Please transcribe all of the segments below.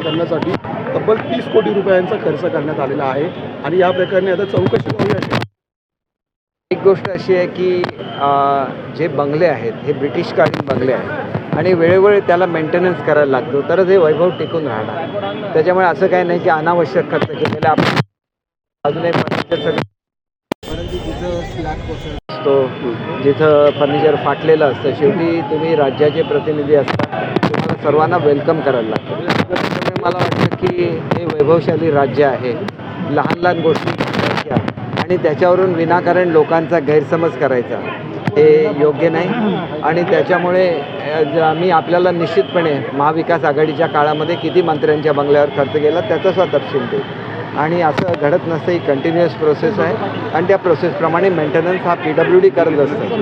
पाहणी करण्यासाठी तब्बल तीस कोटी रुपयांचा खर्च करण्यात आलेला आहे. आणि या प्रकरणी आता चौकशी व्हावी अशी एक गोष्ट अशी आहे की जे बंगले आहेत हे ब्रिटिशकालीन बंगले आहेत आणि वेळोवेळी त्याला मेंटेनन्स करायला लागतो. तरच हे वैभव टिकून राहणार. त्याच्यामुळे असं काही नाही की अनावश्यक खर्च केलेले आपण अजूनही फर्निचर असतो जिथं फर्निचर फाटलेलं असतं शेवटी तुम्ही राज्याचे प्रतिनिधी असता तुम्हाला सर्वांना वेलकम करायला लागतं. मला वाटतं की हे वैभवशाली राज्य आहे. लहान लहान गोष्टी करायच्या आणि त्याच्यावरून विनाकारण लोकांचा गैरसमज करायचा. हे योग्य नाही. आणि त्याच्यामुळे ज- आम्ही आपल्याला निश्चितपणे महाविकास आघाडीच्या काळामध्ये किती मंत्र्यांच्या बंगल्यावर खर्च केला त्याचा सुद्धा तपशील देऊ. आणि असं घडत नसतं ही कंटिन्युअस प्रोसेस आहे. आणि त्या प्रोसेसप्रमाणे मेंटेनन्स हा पी डब्ल्यू डी करत असतं.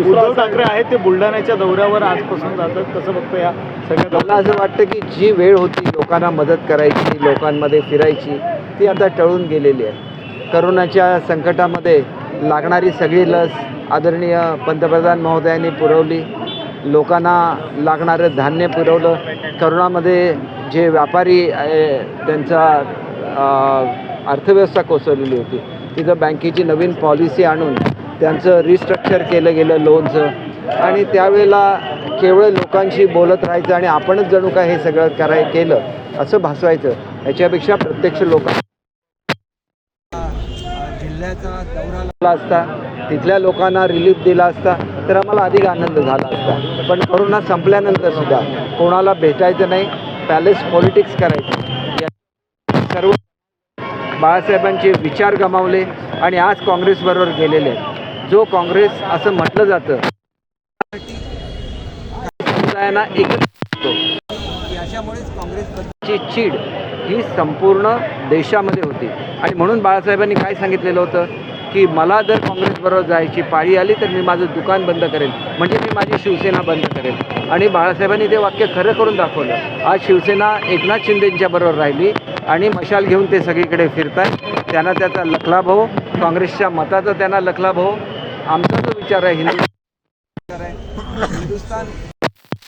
उद्धव ठाकरे आहेत ते बुलढाण्याच्या दौऱ्यावर आजपासून जातात. कसं बघतो या सगळ्या मला असं वाटतं की जी वेळ होती लोकांना मदत करायची लोकांमध्ये फिरायची ती आता टळून गेलेली आहे. करोनाच्या संकटामध्ये लागणारी सगळी लस आदरणीय पंतप्रधान महोदयांनी पुरवली. लोकांना लागणारं धान्य पुरवलं. करोनामध्ये जे व्यापारी आहे त्यांचा अर्थव्यवस्था कोसळलेली होती. तिथं बँकेची नवीन पॉलिसी आणून त्यांचं रिस्ट्रक्चर केलं गेलं लोनचं आणि त्यावेळेला केवळ लोकांशी बोलत राहायचं आणि आपणच जणू काय हे सगळं कराय केलं असं भासवायचं. याच्यापेक्षा प्रत्यक्ष लोक जिल्ह्याचा दौरा लावला असता तिथल्या लोकांना रिलीफ दिला असता तर आम्हाला अधिक आनंद झाला असता. पण करोना संपल्यानंतर सुद्धा कोणाला भेटायचं नाही पॅलेस पॉलिटिक्स करायचे. सर्व बाळासाहेबांचे विचार गमावले आणि आज काँग्रेसबरोबर गेलेले. आहेत जो काँग्रेस असं म्हटलं जातं समुदायांना एकत्र अशामुळेच चीड ही संपूर्ण देशामध्ये होती. आणि म्हणून बाळासाहेबांनी काय सांगितलेलं होतं? की मला जर काँग्रेसबरोबर जायची पाळी आली तर मी माझं दुकान बंद करेल म्हणजे मी माझी शिवसेना बंद करेल आणि बाळासाहेबांनी ते वाक्य खरं करून दाखवलं. आज शिवसेना एकनाथ शिंदेंच्या बरोबर राहिली आणि मशाल घेऊन ते सगळीकडे फिरतात त्यांना त्याचा लखलाभ हो काँग्रेसच्या मताचा त्यांना लखलाभ हो आमचा जो विचार आहे हिंदू विचार आहे हिंदुस्थान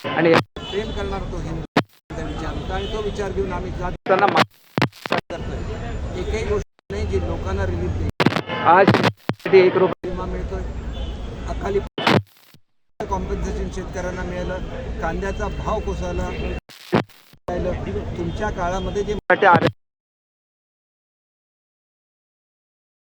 आणि प्रेम करणार तो हिंदू विचार आणि तो विचार घेऊन आम्ही जात त्यांना एकही गोष्ट नाही जी लोकांना रिलीफ देईल. आज एक रुपया विमा मिळतोय. अकाली कॉम्पन्सेशन शेतकऱ्यांना मिळालं. कांद्याचा भाव कोसळला. तुमच्या काळामध्ये जे मराठा आरक्षण